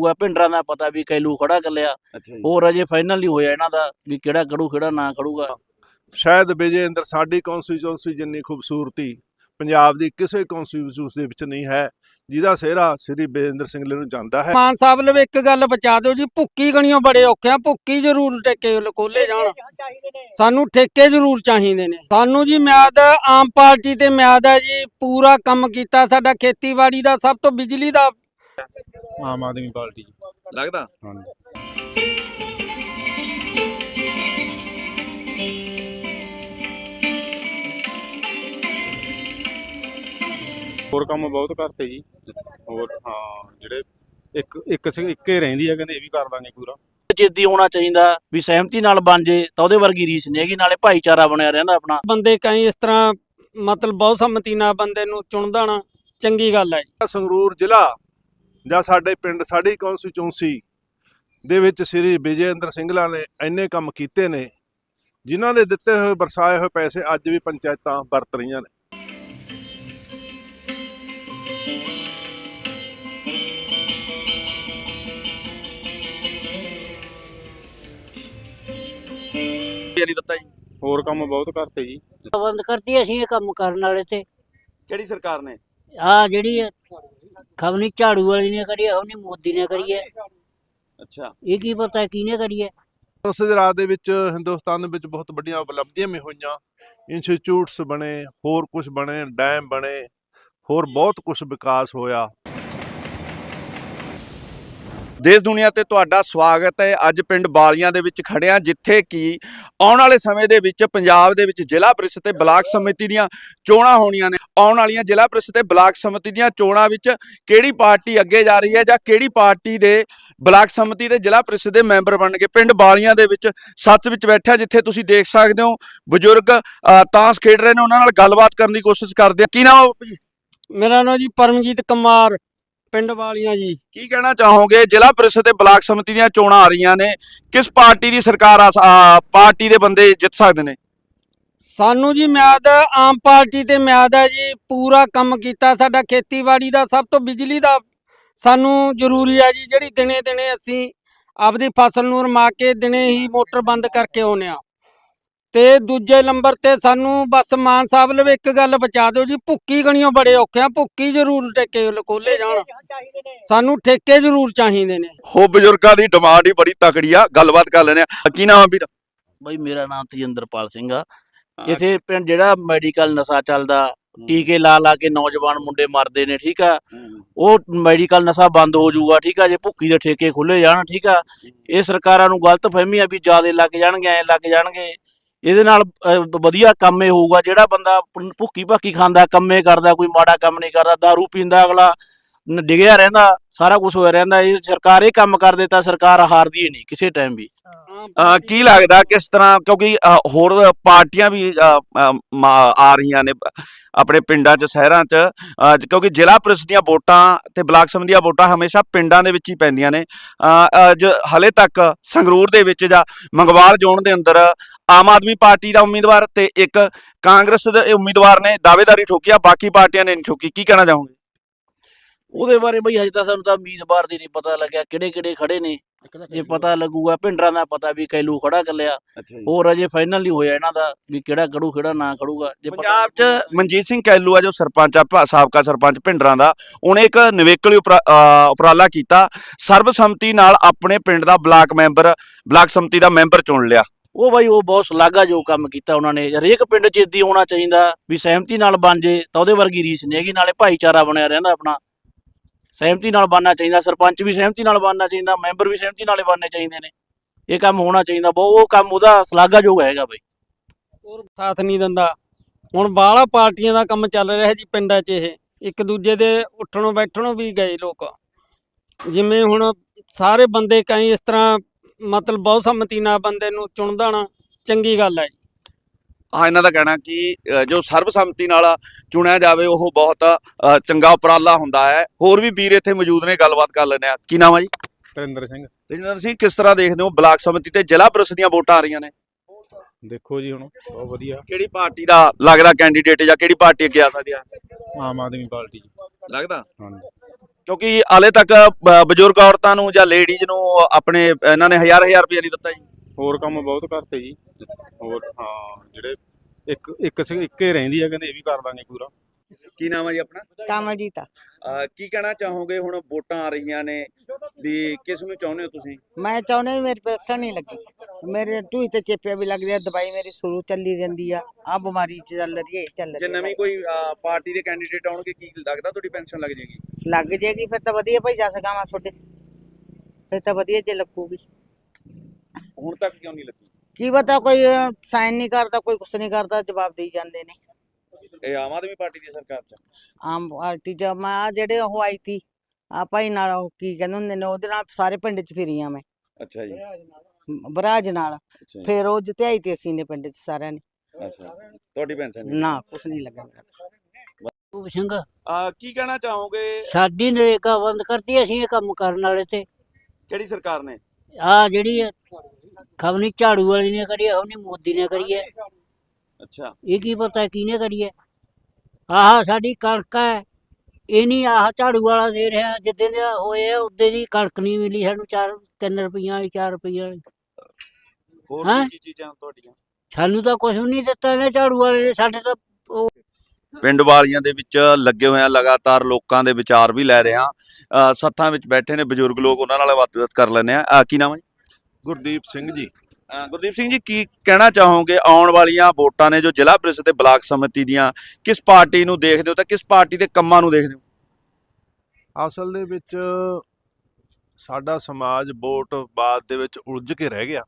ਹੋਇਆ ਭਿੰਡਰਾਂ ਦਾ ਪਤਾ ਵੀ ਕੈਲੂ ਖੜਾ ਕਰ ਲਿਆ। ਹੋਰ ਅਜੇ ਫਾਈਨਲ ਨਹੀਂ ਹੋਇਆ ਇਹਨਾਂ ਦਾ ਵੀ ਕਿਹੜਾ ਖੜੂ ਕਿਹੜਾ ਨਾ ਖੜੂਗਾ ਸ਼ਾਇਦ ਵਿਜੇਂਦਰ ਸਾਡੀ ਕੌਨਸਟੀਚੁਐਂਸੀ ਜਿੰਨੀ ਖੂਬਸੂਰਤੀ ਪੰਜਾਬ ਦੀ ਕਿਸੇ ਕੌਨਸਟੀਚੁਐਂਸੀ ਦੇ ਵਿੱਚ ਨਹੀਂ ਹੈ ਜਿਹਦਾ ਸਿਹਰਾ ਸ੍ਰੀ ਵਿਜੇਂਦਰ ਸਿੰਘ ਨੂੰ ਜਾਂਦਾ ਹੈ। ਮਾਨ ਸਾਹਿਬ ਲਵੇ ਇੱਕ ਗੱਲ ਬਚਾ ਦਿਓ ਜੀ ਭੁੱਕੀ ਗਣੀਆਂ ਬੜੇ ਔਖੇ ਆ ਭੁੱਕੀ ਜ਼ਰੂਰ ਟੇਕੇ ਖੋਲੇ ਜਾਣ। ਸਾਨੂੰ ਠੇਕੇ ਜ਼ਰੂਰ ਚਾਹੀਦੇ ਨੇ। ਸਾਨੂੰ ਜੀ ਮਿਆਦ ਆਮ ਪਾਰਟੀ ਤੇ ਮਿਆਦ ਹੈ ਜੀ ਪੂਰਾ ਕੰਮ ਕੀਤਾ ਸਾਡਾ ਖੇਤੀਬਾੜੀ ਦਾ ਸਭ ਤੋਂ ਬਿਜਲੀ ਦਾ ਆਮ ਆਦਮੀ ਪਾਰਟੀ ਲੱਗਦਾ? ਹਾਂਜੀ। ਹੋਰ ਕੰਮ ਬਹੁਤ ਕਰਤੇ ਜੀ। ਹੋਰ ਹਾਂ ਜਿਹੜੇ ਇੱਕ ਇੱਕ ਇੱਕੇ ਰਹਿੰਦੀ ਆ ਕਹਿੰਦੇ ਇਹ ਵੀ ਕਰ ਦਾਂਗੇ ਪੂਰਾ। ਚੇਦੀ ਹੋਣਾ ਚਾਹੀਦਾ ਵੀ ਸਹਿਮਤੀ ਨਾਲ ਬਣ ਜੇ ਤਾਂ ਉਹਦੇ ਵਰਗੀ ਰੀਸ ਨਹੀਂ ਹੈਗੀ ਨਾਲੇ ਭਾਈਚਾਰਾ ਬਣਿਆ ਰਹਿੰਦਾ ਆਪਣਾ। ਬੰਦੇ ਕਈ ਇਸ ਤਰ੍ਹਾਂ ਮਤਲਬ ਬਹੁਤ ਸੰਮਤੀ ਨਾਲ ਬੰਦੇ ਨੂੰ ਚੁਣਦਾ ਨਾ ਚੰਗੀ ਗੱਲ ਹੈ ਜੀ। ਸੰਗਰੂਰ ਜ਼ਿਲ੍ਹਾ ਜਾਂ ਸਾਡੇ ਪਿੰਡ ਸਾਡੀ ਕੌਨਸਟੀਚੁਐਂਸੀ ਦੇ ਵਿੱਚ ਸ੍ਰੀ ਵਿਜੇਂਦਰ ਸਿੰਘਲਾ ਨੇ ਇੰਨੇ ਕੰਮ ਕੀਤੇ ਨੇ ਜਿਨ੍ਹਾਂ ਨੇ ਦਿੱਤੇ ਹੋਏ ਵਰਸਾਏ ਹੋਏ ਪੈਸੇ ਅੱਜ ਵੀ ਪੰਚਾਇਤਾਂ ਵਰਤ ਰਹੀਆਂ ਨੇ। ਨਹੀਂ ਦਿੱਤਾ ਜੀ। ਹੋਰ ਕੰਮ ਬਹੁਤ ਕਰਤੇ ਜੀ। ਬੰਦ ਕਰਤੀ ਅਸੀਂ ਇਹ ਕੰਮ ਕਰਨ ਵਾਲੇ ਤੇ। ਕਿਹੜੀ ਸਰਕਾਰ ਨੇ? ਆ ਜਿਹੜੀ ਖਵਨੀ ਝਾੜੂ ਵਾਲੀ ਨੇ ਕਰੀ ਉਹਨੇ ਮੋਦੀ ਨੇ ਕਰੀ ਹੈ। ਅੱਛਾ। ਇਹ ਕੀ ਪਤਾ ਕਿਹਨੇ ਕਰੀ ਹੈ। ਉਸ ਦੇ ਰਾਜ ਦੇ ਵਿੱਚ ਹਿੰਦੁਸਤਾਨ ਦੇ ਵਿੱਚ ਬਹੁਤ ਵੱਡੀਆਂ ਉਪਲਬਧੀਆਂ ਵੀ ਹੋਈਆਂ। ਇੰਸਟੀਚਿਊਟਸ ਬਣੇ ਹੋਰ ਕੁਝ ਬਣੇ ਡੈਮ ਬਣੇ ਹੋਰ ਬਹੁਤ ਕੁਝ ਵਿਕਾਸ ਹੋਇਆ। ਦੇਸ਼ ਦੁਨੀਆ ਤੇ ਤੁਹਾਡਾ ਸਵਾਗਤ ਹੈ। ਅੱਜ ਪਿੰਡ ਬਾਲੀਆਂ ਦੇ ਵਿੱਚ ਖੜਿਆ ਜਿੱਥੇ ਕਿ ਆਉਣ ਵਾਲੇ ਸਮੇਂ ਦੇ ਵਿੱਚ ਪੰਜਾਬ ਦੇ ਵਿੱਚ ਜ਼ਿਲ੍ਹਾ ਪ੍ਰੀਸ਼ਦ ਤੇ ਬਲਾਕ ਸਮਿਤੀ ਦੀਆਂ ਚੋਣਾਂ ਹੋਣੀਆਂ ਨੇ। ਆਉਣ ਵਾਲੀਆਂ ਜ਼ਿਲ੍ਹਾ ਪ੍ਰੀਸ਼ਦ ਤੇ ਬਲਾਕ ਸਮਿਤੀ ਦੀਆਂ ਚੋਣਾਂ ਵਿੱਚ ਕਿਹੜੀ ਪਾਰਟੀ ਅੱਗੇ ਜਾ ਰਹੀ ਹੈ ਜਾਂ ਕਿਹੜੀ ਪਾਰਟੀ ਦੇ ਬਲਾਕ ਸਮਿਤੀ ਦੇ ਜ਼ਿਲ੍ਹਾ ਪ੍ਰੀਸ਼ਦ ਦੇ ਮੈਂਬਰ ਬਣਨਗੇ ਪਿੰਡ ਬਾਲੀਆਂ ਦੇ ਵਿੱਚ ਸੱਤ ਵਿੱਚ ਬੈਠਿਆ ਜਿੱਥੇ ਤੁਸੀਂ ਦੇਖ ਸਕਦੇ ਹੋ ਬਜ਼ੁਰਗ ਤਾਸ਼ ਖੇਡ ਰਹੇ ਨੇ ਉਹਨਾਂ ਨਾਲ ਗੱਲਬਾਤ ਕਰਨ ਦੀ ਕੋਸ਼ਿਸ਼ ਕਰਦੇ ਆ ਕੀ ਨਾਮ ਮੇਰਾ ਨਾਮ ਜੀ ਪਰਮਜੀਤ ਕੁਮਾਰ ਪਿੰਡ ਵਾਲੀਆਂ ਜੀ। ਕੀ ਕਹਿਣਾ ਚਾਹੋਗੇ? ਜ਼ਿਲ੍ਹਾ ਪ੍ਰੀਸ਼ਦ ਤੇ ਬਲਾਕ ਸਮਿਤੀ ਦੀਆਂ ਚੋਣਾਂ ਆ ਰਹੀਆਂ ਨੇ ਕਿਸ ਪਾਰਟੀ ਦੀ ਸਰਕਾਰ ਆ, ਪਾਰਟੀ ਦੇ ਬੰਦੇ ਜਿੱਤ ਸਕਦੇ ਨੇ? ਸਾਨੂੰ ਜੀ ਮਿਆਦ ਆਮ ਪਾਰਟੀ ਤੇ ਮਿਆਦ ਹੈ ਜੀ ਪੂਰਾ ਕੰਮ ਕੀਤਾ ਸਾਡਾ ਖੇਤੀਬਾੜੀ ਦਾ ਸਭ ਤੋਂ ਬਿਜਲੀ ਦਾ ਸਾਨੂੰ ਜ਼ਰੂਰੀ ਹੈ ਜੀ ਜਿਹੜੀ ਦਿਨੇ ਦਿਨੇ ਅਸੀਂ ਆਪਦੀ ਫਸਲ ਨੂੰ ਰਮਾ ਕੇ ਦਿਨੇ ਹੀ ਮੋਟਰ ਬੰਦ ਕਰਕੇ ਆਉਂਦੇ ਆ ਤੇ ਦੂਜੇ ਨੰਬਰ ਤੇ ਸਾਨੂੰ ਬਸ ਮਾਨ ਸਾਹਿਬ ਲਵੇ ਇੱਕ ਗੱਲ ਬਚਾ ਦਿਓ ਜੀ ਭੁੱਕੀ ਗਣੀਆਂ ਬੜੇ ਔਖੇ ਆ ਭੁੱਕੀ ਜ਼ਰੂਰ ਟੇਕੇ ਖੋਲੇ ਜਾਣ। ਸਾਨੂੰ ਠੇਕੇ ਜ਼ਰੂਰ ਚਾਹੀਦੇ ਨੇ। ਹੋ ਬਜ਼ੁਰਗਾਂ ਦੀ ਡਿਮਾਂਡ ਹੀ ਬੜੀ ਤਕੜੀ ਆ ਗੱਲਬਾਤ ਕਰ ਲੈਣੇ ਆ ਕੀ ਨਾਮ ਆ ਵੀਰ? ਬਈ ਮੇਰਾ ਨਾਮ ਤੇਜਿੰਦਰਪਾਲ ਸਿੰਘ ਆ। ਇੱਥੇ ਪਿੰਡ ਜਿਹੜਾ ਮੈਡੀਕਲ ਨਸ਼ਾ ਚੱਲਦਾ ਟੀਕੇ ਲਾ ਲਾ ਕੇ ਨੌਜਵਾਨ ਮੁੰਡੇ ਮਰਦੇ ਨੇ ਠੀਕ ਆ? ਉਹ ਮੈਡੀਕਲ ਨਸ਼ਾ ਬੰਦ ਹੋ ਜਾਊਗਾ ਠੀਕ ਆ? ਜੇ ਭੁੱਕੀ ਦੇ ਠੇਕੇ ਖੁੱਲੇ ਜਾਣ ਠੀਕ ਆ? ਇਹ ਸਰਕਾਰਾਂ ਨੂੰ ਗਲਤ ਫਹਿਮੀ ਆ ਵੀ ਜਿਆਦੇ ਲੱਗ ਜਾਣਗੇ ਐ ਲੱਗ ਜਾਣਗੇ। ਇਹਦੇ ਨਾਲ ਵਧੀਆ ਕੰਮ ਇਹ ਹੋਊਗਾ ਜਿਹੜਾ ਬੰਦਾ ਭ- ਭੁੱਕੀ ਭਾਕੀ ਖਾਂਦਾ ਕੰਮੇ ਕਰਦਾ ਕੋਈ ਮਾੜਾ ਕੰਮ ਨਹੀਂ ਕਰਦਾ दारू ਪੀਂਦਾ ਅਗਲਾ ਡਿੱਗਿਆ ਰਹਿੰਦਾ ਸਾਰਾ ਕੁਝ ਹੋਇਆ ਰਹਿੰਦਾ ਇਹ ਸਰਕਾਰ ਇਹ ਕੰਮ ਕਰ ਦਿੱਤਾ ਸਰਕਾਰ ਹਾਰਦੀ ਹੀ ਨਹੀਂ ਕਿਸੇ ਟਾਈਮ ਵੀ। ਕੀ ਲੱਗਦਾ ਕਿਸ ਤਰ੍ਹਾਂ ਕਿਉਂਕਿ ਹੋਰ ਪਾਰਟੀਆਂ ਵੀ ਆ ਰਹੀਆਂ ਨੇ ਆਪਣੇ ਪਿੰਡਾਂ 'ਚ ਸ਼ਹਿਰਾਂ 'ਚ ਅਹ, ਕਿਉਂਕਿ ਜ਼ਿਲ੍ਹਾ ਪ੍ਰੀਸ਼ਦ ਦੀਆਂ ਵੋਟਾਂ ਤੇ ਬਲਾਕ ਸਮਿਤੀ ਦੀਆਂ ਵੋਟਾਂ ਹਮੇਸ਼ਾ ਪਿੰਡਾਂ ਦੇ ਵਿੱਚ ਹੀ ਪੈਂਦੀਆਂ ਨੇ। ਅਹ, ਅਹ, ਹਲੇ ਤੱਕ ਸੰਗਰੂਰ ਦੇ ਵਿੱਚ ਜਾਂ ਮੰਗਵਾਲ ਜ਼ੋਨ ਦੇ ਅੰਦਰ ਆਮ ਆਦਮੀ ਪਾਰਟੀ ਦਾ ਉਮੀਦਵਾਰ ਤੇ ਇੱਕ ਕਾਂਗਰਸ ਦੇ ਉਮੀਦਵਾਰ ਨੇ ਦਾਅਵੇਦਾਰੀ ਠੋਕੀ ਆ ਬਾਕੀ ਪਾਰਟੀਆਂ ਨੇ ਨਹੀਂ ਠੋਕੀ। ਕੀ ਕਹਿਣਾ ਚਾਹੋਗੇ? ਉਹਦੇ ਬਾਰੇ ਬਈ ਹਜੇ ਤਾਂ ਸਾਨੂੰ ਤਾਂ ਉਮੀਦਵਾਰ ਦੀ ਨਹੀਂ ਪਤਾ ਲੱਗਿਆ ਕਿਹੜੇ ਕਿਹੜੇ ਖੜੇ ਨੇ। ਜੇ ਪਤਾ ਲੱਗੂਗਾ ਭਿੰਡਰਾਂ ਦਾ ਪਤਾ ਵੀ ਕੈਲੂ ਖੜਾ ਕਰ ਲਿਆ। ਹੋਰ ਅਜੇ ਫਾਈਨਲ ਨਹੀਂ ਹੋਇਆ ਇਹਨਾਂ ਦਾ ਵੀ ਕਿਹੜਾ ਖੜੂ ਕਿਹੜਾ ਨਾ ਖੜੂਗਾ ਜੇ ਪੰਜਾਬ 'ਚ ਮਨਜੀਤ ਸਿੰਘ ਕੈਲੂ ਆ ਜੋ ਸਰਪੰਚ ਆ ਭਾ- ਸਾਬਕਾ ਸਰਪੰਚ ਭਿੰਡਰਾਂ ਦਾ ਉਹਨੇ ਇੱਕ ਨਿਵੇਕਲੀ ਉਪਰਾਲਾ ਕੀਤਾ। ਸਰਬਸੰਮਤੀ ਨਾਲ ਆਪਣੇ ਪਿੰਡ ਦਾ ਬਲਾਕ ਮੈਂਬਰ ਬਲਾਕ ਸੰਮਤੀ ਦਾ ਮੈਂਬਰ ਚੁਣ ਲਿਆ। ਉਹ ਬਾਈ ਉਹ ਬਹੁਤ ਸ਼ਲਾਘਾ ਜੋ ਕੰਮ ਕੀਤਾ ਉਹਨਾਂ ਨੇ। ਹਰੇਕ ਪਿੰਡ 'ਚ ਇਦਾਂ ਹੋਣਾ ਚਾਹੀਦਾ ਵੀ ਸਹਿਮਤੀ ਨਾਲ ਬਣ ਜੇ ਤਾਂ ਉਹਦੇ ਵਰਗੀ ਰੀਸ ਨਹੀਂ ਹੈਗੀ ਨਾਲੇ ਭਾਈਚਾਰਾ ਬਣਿਆ ਰਹਿੰਦਾ ਆਪਣਾ। ਸਹਿਮਤੀ ਨਾਲ ਬਣਨਾ ਚਾਹੀਦਾ, ਸਰਪੰਚ ਵੀ ਸਹਿਮਤੀ ਨਾਲ ਬਣਨਾ ਚਾਹੀਦਾ, ਮੈਂਬਰ ਵੀ ਸਹਿਮਤੀ ਨਾਲੇ ਬਣਨੇ ਚਾਹੀਦੇ ਨੇ। ਇਹ ਕੰਮ ਹੋਣਾ ਚਾਹੀਦਾ ਬਹੁਤ ਉਹ ਕੰਮ ਉਹਦਾ ਸ਼ਲਾਘਾਯੋਗ ਹੈਗਾ ਬਾਈ। ਹੋਰ ਸਾਥ ਨਹੀਂ ਦਿੰਦਾ। ਹੁਣ ਬਾਹਲਾ ਪਾਰਟੀਆਂ ਦਾ ਕੰਮ ਚੱਲ ਰਿਹਾ ਜੀ ਪਿੰਡਾਂ 'ਚ ਇਹ। ਇੱਕ ਦੂਜੇ ਦੇ ਉੱਠਣੋਂ ਬੈਠਣੋਂ ਵੀ ਗਏ ਲੋਕ। ਜਿਵੇਂ ਹੁਣ ਸਾਰੇ ਬੰਦੇ ਕਈ ਇਸ ਤਰ੍ਹਾਂ ਮਤਲਬ ਬਹੁਤ ਸੰਮਤੀ ਨਾਲ ਬੰਦੇ ਨੂੰ ਚੁਣਦਾ ਨਾ, ਚੰਗੀ ਗੱਲ ਹੈ। ਹਾਂ ਇਹਨਾਂ ਦਾ ਕਹਿਣਾ ਕਿ ਜੋ ਸਰਬਸੰਮਤੀ ਨਾਲ ਚੁਣਿਆ ਜਾਵੇ ਉਹ ਬਹੁਤ ਚੰਗਾ ਉਪਰਾਲਾ ਹੁੰਦਾ ਹੈ। ਹੋਰ ਵੀ ਵੀਰ ਇੱਥੇ ਮੌਜੂਦ ਨੇ ਗੱਲਬਾਤ ਕਰ ਲੈਂਦੇ ਆ ਕੀ ਨਾਮ ਆ ਜੀ? ਤਰਿੰਦਰ ਸਿੰਘ। ਤੇਜਿੰਦਰ ਸਿੰਘ ਕਿਸ ਤਰ੍ਹਾਂ ਦੇਖਦੇ ਹੋ ਬਲਾਕ ਸਮਿਤੀ ਤੇ ਜ਼ਿਲ੍ਹਾ ਪ੍ਰੀਸ਼ਦ ਦੀਆਂ ਵੋਟਾਂ ਆ ਰਹੀਆਂ ਨੇ? ਦੇਖੋ ਜੀ ਹੁਣ ਬਹੁਤ ਵਧੀਆ। ਕਿਹੜੀ ਪਾਰਟੀ ਦਾ ਲੱਗਦਾ ਕੈਂਡੀਡੇਟ ਜਾਂ ਕਿਹੜੀ ਪਾਰਟੀ ਅੱਗੇ ਆ ਸਕਦੀ ਆ? ਆਮ ਆਦਮੀ ਪਾਰਟੀ ਜੀ। ਲੱਗਦਾ? ਹਾਂਜੀ। ਕਿਉਂਕਿ ਹਾਲੇ ਤੱਕ ਬਜ਼ੁਰਗ ਔਰਤਾਂ ਨੂੰ ਜਾਂ ਲੇਡੀਜ਼ ਨੂੰ ਆਪਣੇ ਇਹਨਾਂ ਨੇ ਹਜ਼ਾਰ ਹਜ਼ਾਰ ਰੁਪਏ ਨਹੀਂ ਦਿੱਤਾ ਜੀ। ਹੋਰ ਕੰਮ ਬਹੁਤ ਕਰਤੇ ਜੀ। ਹੋਰ ਹਾਂ ਜਿਹੜੇ ਇੱਕ ਇੱਕ ਇੱਕੇ ਰਹਿੰਦੀ ਆ ਕਹਿੰਦੇ ਇਹ ਵੀ ਕਰ ਦਾਂਗੇ ਪੂਰਾ। ਕੀ ਨਾਮ ਹੈ ਜੀ ਆਪਣਾ? ਕਮਲਜੀਤ ਆ। ਅਹ ਕੀ ਕਹਿਣਾ ਚਾਹੋਗੇ? ਹੁਣ ਵੋਟਾਂ ਆ ਰਹੀਆਂ ਨੇ ਵੀ ਕਿਸ ਨੂੰ ਚਾਹੁੰਦੇ ਹੋ ਤੁਸੀਂ? ਮੈਂ ਚਾਹੁੰਦਾ ਵੀ ਮੇਰੀ ਪੈਸਾ ਨਹੀਂ ਲੱਗੀ। ਮੇਰੇ ਢੂਈ ਤੇ ਚੇਪਿਆ ਵੀ ਲੱਗਦੀ ਆ ਦਵਾਈ ਮੇਰੀ ਸ਼ੁਰੂ ਚੱਲੀ ਰਹਿੰਦੀ ਆ। ਆ ਬਿਮਾਰੀ ਚ ਚੱਲ ਰਹੀ ਹੈ ਇਹ ਚੱਲ ਜੇ ਰਹੀ ਨਵੀਂ ਕੋਈ ਅਹ, ਪਾਰਟੀ ਦੇ ਕੈਂਡੀਡੇਟ ਆਉਣਗੇ ਕੀ ਲੱਗਦਾ ਤੁਹਾਡੀ ਪੈਨਸ਼ਨ ਲੱਗ ਜਾਏਗੀ? ਲੱਗ ਜੇਗੀ ਫਿਰ ਤਾਂ ਵਧੀਆ ਭਾਈ ਜਾ ਸਕਾਵਾਂ ਤੁਹਾਡੇ। ਫਿਰ ਤਾਂ ਵਧੀਆ ਜੇ ਲੱਗੂਗੀ। ਹੁਣ ਤੱਕ ਕਿਉਂ ਨਹੀਂ ਲੱਗੀ? ਕੀ ਪਤਾ ਕੋਈ ਸਾਈਨ ਨਹੀਂ ਕਰਦਾ ਕੋਈ ਕੁਛ ਨਹੀਂ ਕਰਦਾ ਜਵਾਬ ਦੇਈ ਜਾਂਦੇ ਨੇ। ਇਹ ਆਮ ਆਦਮੀ ਪਾਰਟੀ ਦੀ ਸਰਕਾਰ ਚ? ਆਮ ਪਾਰਟੀ ਚ ਮੈਂ ਆਹ ਜਿਹੜੇ ਉਹ ਆਈ ਤੀ ਆ ਭਾਈ ਨਾਲ ਉਹ ਕੀ ਕਹਿੰਦੇ ਹੁੰਦੇ ਨੇ ਉਹਦੇ ਨਾਲ ਸਾਰੇ ਪਿੰਡ ਚ ਫਿਰੀ ਆ ਮੈਂ। ਅੱਛਾ ਜੀ। ਬਰਾਜ ਨਾਲ। ਅੱਛਾ ਜੀ, ਫਿਰ ਉਹ ਜਿੱਤਿਆਈ ਤੇ ਅਸੀਂ ਨੇ ਪਿੰਡ ਚ ਸਾਰਿਆਂ ਨੇ। ਅੱਛਾ ਤੁਹਾਡੀ ਪੈਨਸ਼ਨ ਨਹੀਂ ਨਾ ਕੁਛ ਨਹੀਂ ਲੱਗਾ ਮੇਰਾ ਤਾਂ। ਸਿੰਘ। ਅਹ, ਕੀ ਕਹਿਣਾ ਚਾਹੋਗੇ? ਸਾਡੀ ਨਰੇਗਾ ਬੰਦ ਕਰਤੀ ਅਸੀਂ ਇਹ ਕੰਮ ਕਰਨ ਵਾਲੇ ਤੇ। ਕਿਹੜੀ ਸਰਕਾਰ ਨੇ? ਆ ਜਿਹੜੀ ਖਵਨੀ ਝਾੜੂ ਵਾਲੀ ਨੇ ਕਰੀ ਉਹਨੇ ਮੋਦੀ ਨੇ ਕਰੀ ਹੈ ਅੱਛਾ। ਇਹ ਕੀ ਪਤਾ ਕਿਹਨੇ ਕਰੀ ਹੈ ਆਹ ਸਾਡੀ ਕਣਕ ਹੈ ਇਹ ਨਹੀਂ ਆਹ ਝਾੜੂ ਵਾਲਾ ਦੇ ਰਿਹਾ ਜਿੱਦਾਂ ਦੇ ਹੋਏ ਆ ਉਦੋਂ ਦੀ ਕਣਕ ਨਹੀਂ ਮਿਲੀ ਸਾਨੂੰ 4 3 ਰੁਪਈਆਂ ਵਾਲੀ 4 ਰੁਪਈਆਂ ਵਾਲੀ। ਹੋਰ ਹੈਂ? ਕੀ ਚੀਜ਼ਾਂ ਤੁਹਾਡੀਆਂ? ਸਾਨੂੰ ਤਾਂ ਕੁਝ ਨਹੀਂ ਦਿੱਤਾ ਇਹਨੇ ਝਾੜੂ ਵਾਲੇ ਨੇ ਸਾਡੇ ਤਾਂ ਪਿੰਡ ਵਾਲੀਆਂ ਦੇ ਵਿੱਚ ਲੱਗੇ ਹੋਏ ਆ ਲਗਾਤਾਰ ਲੋਕਾਂ ਦੇ ਵਿਚਾਰ ਵੀ ਲੈ ਰਹੇ ਆ। ਸੱਥਾਂ ਵਿੱਚ ਬੈਠੇ ਨੇ ਬਜ਼ੁਰਗ ਲੋਕ ਉਹਨਾਂ ਨਾਲ ਬਾਤਚੀਤ ਕਰ ਲੈਂਦੇ ਆ। ਅਹ, ਕੀ ਨਾਮ ਹੈ ਜੀ? ਗੁਰਦੀਪ ਸਿੰਘ ਜੀ। ਗੁਰਦੀਪ ਸਿੰਘ ਜੀ, ਕੀ ਕਹਿਣਾ ਚਾਹੋਗੇ? ਆਉਣ ਵਾਲੀਆਂ ਵੋਟਾਂ ਨੇ ਜੋ ਜ਼ਿਲ੍ਹਾ ਪ੍ਰੀਸ਼ਦ ਤੇ ਬਲਾਕ ਸਮਿਤੀ ਦੀਆਂ ਕਿਸ ਪਾਰਟੀ ਨੂੰ ਦੇਖਦੇ ਹੋ ਤਾਂ ਕਿਸ ਪਾਰਟੀ ਦੇ ਕੰਮਾਂ ਨੂੰ ਦੇਖਦੇ ਹੋ? ਅਸਲ ਦੇ ਵਿੱਚ ਸਾਡਾ ਸਮਾਜ ਵੋਟ ਬਾਅਦ ਦੇ ਵਿੱਚ ਉਲਝ ਕੇ ਰਹਿ ਗਿਆ।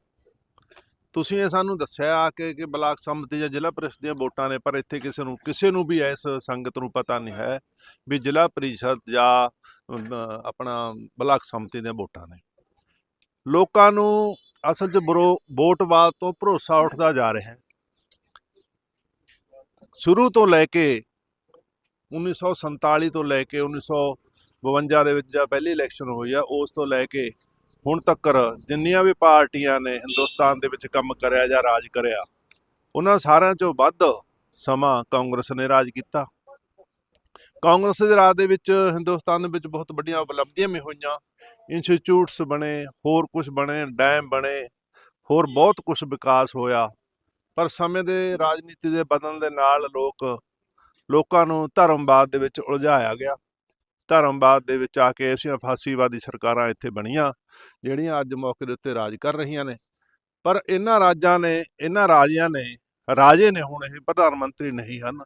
ਤੁਸੀਂ ਇਹ ਸਾਨੂੰ ਦੱਸਿਆ ਆ ਕਿ ਕਿ ਬਲਾਕ ਸੰਮਤੀ ਜਾਂ ਜ਼ਿਲ੍ਹਾ ਪ੍ਰੀਸ਼ਦ ਦੀਆਂ ਵੋਟਾਂ ਨੇ, ਪਰ ਇੱਥੇ ਕਿਸੇ ਨੂੰ ਕਿਸੇ ਨੂੰ ਵੀ ਇਸ ਸੰਗਤ ਨੂੰ ਪਤਾ ਨਹੀਂ ਹੈ ਵੀ ਜ਼ਿਲ੍ਹਾ ਪ੍ਰੀਸ਼ਦ ਜਾਂ ਆਪਣਾ ਬਲਾਕ ਸੰਮਤੀ ਦੀਆਂ ਵੋਟਾਂ ਨੇ। ਲੋਕਾਂ ਨੂੰ ਅਸਲ 'ਚ ਬਰੋ, ਵੋਟ ਤੋਂ ਭਰੋਸਾ ਉੱਠਦਾ ਜਾ ਰਿਹਾ ਹੈ। ਸ਼ੁਰੂ ਤੋਂ ਲੈ ਕੇ 1947 ਤੋਂ ਲੈ ਕੇ 1952 ਦੇ ਵਿੱਚ ਜਾਂ ਪਹਿਲੀ ਇਲੈਕਸ਼ਨ ਹੋਈ ਆ, ਉਸ ਤੋਂ ਲੈ ਕੇ ਹੁਣ ਤੱਕ ਜਿੰਨੀਆਂ ਵੀ ਪਾਰਟੀਆਂ ਨੇ ਹਿੰਦੁਸਤਾਨ ਦੇ ਵਿੱਚ ਕੰਮ ਕਰਿਆ ਜਾਂ ਰਾਜ ਕਰਿਆ, ਉਹਨਾਂ ਸਾਰਿਆਂ ਚੋਂ ਵੱਧ ਸਮਾਂ ਕਾਂਗਰਸ ਨੇ ਰਾਜ ਕੀਤਾ। ਕਾਂਗਰਸ ਦੇ ਰਾਜ ਦੇ ਵਿੱਚ ਹਿੰਦੁਸਤਾਨ ਦੇ ਵਿੱਚ ਬਹੁਤ ਵੱਡੀਆਂ ਉਪਲਬਧੀਆਂ ਵੀ ਹੋਈਆਂ। ਇੰਸਟੀਚਿਊਟਸ ਬਣੇ, ਹੋਰ ਕੁਝ ਬਣੇ, ਡੈਮ ਬਣੇ, ਹੋਰ ਬਹੁਤ ਕੁਝ ਵਿਕਾਸ ਹੋਇਆ। ਪਰ ਸਮੇਂ ਦੇ ਰਾਜਨੀਤੀ ਦੇ ਬਦਲਣ ਦੇ ਨਾਲ ਲੋਕ, ਲੋਕਾਂ ਨੂੰ ਧਰਮਵਾਦ ਦੇ ਵਿੱਚ ਉਲਝਾਇਆ ਗਿਆ। ਧਰਮਵਾਦ ਦੇ ਵਿੱਚ ਆ ਕੇ ਐਸੀਆਂ ਫਾਸੀਵਾਦੀ ਸਰਕਾਰਾਂ ਇੱਥੇ ਬਣੀਆਂ, ਜਿਹੜੀਆਂ ਅੱਜ ਮੌਕੇ ਦੇ ਉੱਤੇ ਰਾਜ ਕਰ ਰਹੀਆਂ ਨੇ। ਪਰ ਇਹਨਾਂ ਰਾਜਾਂ ਨੇ, ਇਹਨਾਂ ਰਾਜਿਆਂ ਨੇ, ਰਾਜੇ ਨੇ ਹੁਣ ਇਹ ਪ੍ਰਧਾਨ ਮੰਤਰੀ ਨਹੀਂ ਹਨ।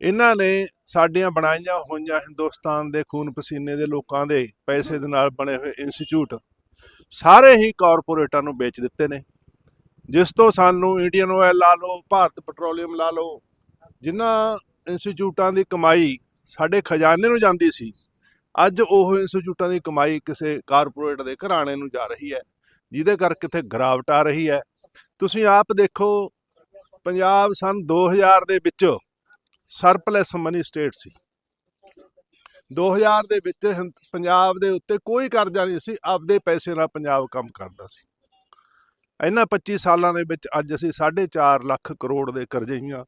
ਇਹਨਾਂ ਨੇ ਸਾਡੀਆਂ ਬਣਾਈਆਂ ਹੋਈਆਂ ਹਿੰਦੁਸਤਾਨ ਦੇ ਖੂਨ ਪਸੀਨੇ ਦੇ ਲੋਕਾਂ ਦੇ ਪੈਸੇ ਦੇ ਨਾਲ ਬਣੇ ਹੋਏ ਇੰਸਟੀਚਿਊਟ ਸਾਰੇ ਹੀ ਕਾਰਪੋਰੇਟਾਂ ਨੂੰ ਵੇਚ ਦਿੱਤੇ ਨੇ। ਜਿਸ ਤੋਂ ਸਾਨੂੰ ਇੰਡੀਅਨ ਆਇਲ ਲਾ ਲਓ, ਭਾਰਤ ਪੈਟਰੋਲੀਅਮ ਲਾ ਲਓ, ਜਿਨ੍ਹਾਂ ਇੰਸਟੀਚਿਊਟਾਂ ਦੀ ਕਮਾਈ ਸਾਡੇ ਖਜ਼ਾਨੇ ਨੂੰ ਜਾਂਦੀ ਸੀ, ਅੱਜ ਉਹ ਇੰਸਟੀਚਿਊਟਾਂ ਦੀ ਕਮਾਈ ਕਿਸੇ ਕਾਰਪੋਰੇਟ ਦੇ ਘਰਾਣੇ ਨੂੰ ਜਾ ਰਹੀ ਹੈ, ਜਿਹਦੇ ਕਰਕੇ ਇੱਥੇ ਗਿਰਾਵਟ ਆ ਰਹੀ ਹੈ। ਤੁਸੀਂ ਆਪ ਦੇਖੋ, ਪੰਜਾਬ ਸਨ 2000 ਦੇ ਵਿੱਚ ਸਰਪਲਸ ਮਨੀ ਸਟੇਟ ਸੀ। 2000 ਦੇ ਵਿੱਚ ਹਿੰ- ਪੰਜਾਬ ਦੇ ਉੱਤੇ ਕੋਈ ਕਰਜ਼ਾ ਨਹੀਂ ਸੀ, ਆਪਦੇ ਪੈਸੇ ਨਾਲ ਪੰਜਾਬ ਕੰਮ ਕਰਦਾ ਸੀ। ਇਹਨਾਂ 25 ਸਾਲਾਂ ਦੇ ਵਿੱਚ ਅੱਜ ਅਸੀਂ 4.5 ਲੱਖ ਕਰੋੜ ਦੇ ਕਰਜ਼ੇ ਹਾਂ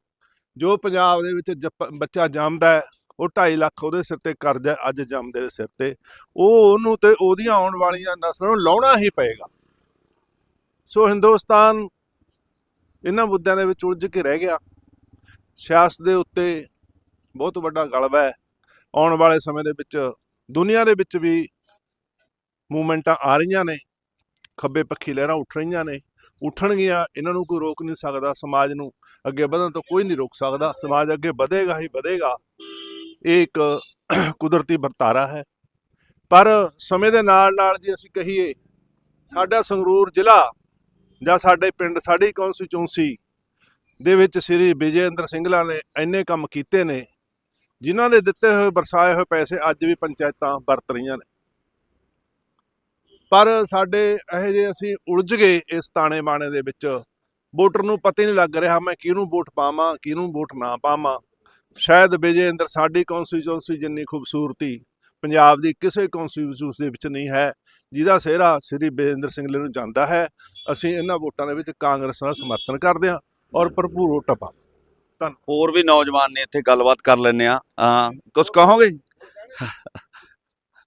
ਜੋ ਪੰਜਾਬ ਦੇ ਵਿੱਚ ਜੱਪ- ਬੱਚਾ ਜੰਮਦਾ ਉਹ 2.5 ਲੱਖ ਉਹਦੇ ਸਿਰ ਤੇ ਕਰਜ਼ਾ ਅੱਜ ਜੰਮਦੇ ਦੇ ਸਿਰ ਤੇ। ਉਹ ਉਹਨੂੰ ਤੇ ਉਹਦੀਆਂ ਆਉਣ ਵਾਲੀਆਂ ਨਸਲਾਂ ਨੂੰ ਲਾਉਣਾ ਹੀ ਪਏਗਾ। ਸੋ ਹਿੰਦੁਸਤਾਨ ਇਹਨਾਂ ਮੁੱਦਿਆਂ ਦੇ ਵਿੱਚ ਉਲਝ ਕੇ ਰਹਿ ਗਿਆ। ਸਿਆਸਤ ਦੇ ਉੱਤੇ ਬਹੁਤ ਵੱਡਾ ਗਲਬਾ ਹੈ। ਆਉਣ ਵਾਲੇ ਸਮੇਂ ਦੇ ਵਿੱਚ ਦੁਨੀਆ ਦੇ ਵਿੱਚ ਵੀ ਮੂਵਮੈਂਟਾਂ ਆ ਰਹੀਆਂ ਨੇ, ਖੱਬੇ ਪੱਖੀ ਲਹਿਰਾਂ ਉੱਠ ਰਹੀਆਂ ਨੇ, ਉੱਠਣਗੀਆਂ, ਇਹਨਾਂ ਨੂੰ ਕੋਈ ਰੋਕ ਨਹੀਂ ਸਕਦਾ ਸਮਾਜ ਨੂੰ, ਅੱਗੇ ਵਧਣ ਤੋਂ ਕੋਈ ਨਹੀਂ ਰੋਕ ਸਕਦਾ, ਸਮਾਜ ਅੱਗੇ ਵਧੇਗਾ ਹੀ ਵਧੇਗਾ, ਇਹ ਇੱਕ ਕੁਦਰਤੀ ਵਰਤਾਰਾ ਹੈ। ਪਰ ਸਮੇਂ ਦੇ ਨਾਲ ਨਾਲ ਜੇ ਅਸੀਂ ਕਹੀਏ, ਸਾਡਾ ਸੰਗਰੂਰ ਜ਼ਿਲ੍ਹਾ ਜਾਂ ਸਾਡੇ ਪਿੰਡ, ਸਾਡੀ ਕੌਂਸਟੀਚੁਐਂਸੀ ਦੇ ਵਿੱਚ ਸ੍ਰੀ ਵਿਜੇਂਦਰ ਸਿੰਗਲਾ ਨੇ ਇੰਨੇ ਕੰਮ ਕੀਤੇ ਨੇ, ਜਿਨ੍ਹਾਂ ਨੇ ਦਿੱਤੇ ਹੋਏ, ਵਰਸਾਏ ਹੋਏ ਪੈਸੇ ਅੱਜ ਵੀ ਪੰਚਾਇਤਾਂ ਵਰਤ ਰਹੀਆਂ ਨੇ। ਪਰ ਸਾਡੇ ਇਹੋ ਜਿਹੇ ਅਸੀਂ ਉਲਝ ਗਏ ਇਸ ਤਾਣੇ ਬਾਣੇ ਦੇ ਵਿੱਚ, ਵੋਟਰ ਨੂੰ ਪਤਾ ਹੀ ਨਹੀਂ ਲੱਗ ਰਿਹਾ ਮੈਂ ਕਿਹਨੂੰ ਵੋਟ ਪਾਵਾਂ, ਕਿਹਨੂੰ ਵੋਟ ਨਾ ਪਾਵਾਂ। ਸ਼ਾਇਦ ਵਿਜੇਂਦਰ ਸਾਡੀ ਕੌਂਸਟੀਚੁਐਂਸੀ ਜਿੰਨੀ ਖੂਬਸੂਰਤੀ ਪੰਜਾਬ ਦੀ ਕਿਸੇ ਕੌਂਸਟੀਚੁਐਂਸੀ ਦੇ ਵਿੱਚ ਨਹੀਂ ਹੈ, ਜਿਹਦਾ ਸਿਹਰਾ ਸ੍ਰੀ ਵਿਜੇਂਦਰ ਸਿੰਘਲੇ ਨੂੰ ਜਾਂਦਾ ਹੈ, ਅਸੀਂ ਇਹਨਾਂ ਵੋਟਾਂ ਦੇ ਵਿੱਚ ਕਾਂਗਰਸ ਨਾਲ ਸਮਰਥਨ ਕਰਦੇ ਹਾਂ। ਔਰ ਭਰਪੂਰ ਵੋਟਾਂ ਪਾ ਹੋਰ ਵੀ ਨੌਜਵਾਨ ਨੇ ਇੱਥੇ ਗੱਲਬਾਤ ਕਰ ਲੈਂਦੇ ਆ ਕੁਝ ਕਹੋਗੇ?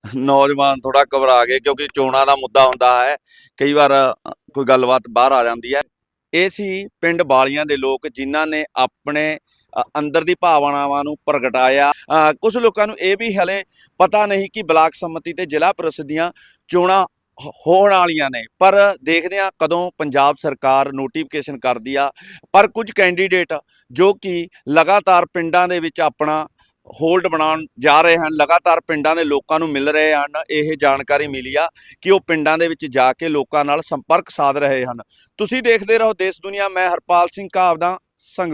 ਨੌਜਵਾਨ ਥੋੜਾ ਘਬਰਾ ਗਏ ਕਿਉਂਕਿ ਚੋਣਾਂ ਦਾ ਮੁੱਦਾ ਹੁੰਦਾ ਹੈ। ਕਈ ਵਾਰ ਕੋਈ ਗੱਲਬਾਤ ਬਾਹਰ ਆ ਜਾਂਦੀ ਹੈ। ਇਹ ਸੀ ਪਿੰਡ ਬਾਲੀਆਂ ਦੇ ਲੋਕ ਜਿਨ੍ਹਾਂ ਨੇ ਆਪਣੇ ਅੰਦਰ ਦੀ ਭਾਵਨਾਵਾਂ ਨੂੰ ਪ੍ਰਗਟਾਇਆ। ਕੁਝ ਲੋਕਾਂ ਨੂੰ ਇਹ ਵੀ ਹਲੇ ਪਤਾ ਨਹੀਂ ਕਿ ਬਲਾਕ ਸੰਮਤੀ ਤੇ ਜ਼ਿਲ੍ਹਾ ਪ੍ਰੀਸ਼ਦ ਦੀਆਂ ਚੋਣਾਂ ਹੋਣ ਵਾਲੀਆਂ ਨੇ। ਪਰ ਦੇਖਦੇ ਹਾਂ ਕਦੋਂ ਪੰਜਾਬ ਸਰਕਾਰ ਨੋਟੀਫਿਕੇਸ਼ਨ ਕਰਦੀ ਆ। ਪਰ ਕੁਝ ਕੈਂਡੀਡੇਟ ਜੋ ਕਿ ਲਗਾਤਾਰ ਪਿੰਡਾਂ ਦੇ ਵਿੱਚ ਆਪਣਾ ਹੋਲਡ ਬਣਾਉਣ ਜਾ ਰਹੇ ਹਨ, ਲਗਾਤਾਰ ਪਿੰਡਾਂ ਦੇ ਲੋਕਾਂ ਨੂੰ ਮਿਲ ਰਹੇ ਹਨ, ਇਹ ਜਾਣਕਾਰੀ ਮਿਲੀ ਆ ਕਿ ਉਹ ਪਿੰਡਾਂ ਦੇ ਵਿੱਚ ਜਾ ਕੇ ਲੋਕਾਂ ਨਾਲ ਸੰਪਰਕ ਸਾਧ ਰਹੇ ਹਨ। ਤੁਸੀਂ ਦੇਖਦੇ ਰਹੋ ਦੇਸ਼ ਦੁਨੀਆ, ਮੈਂ ਹਰਪਾਲ ਸਿੰਘ ਕਾਵਦਾ ਸੰਗ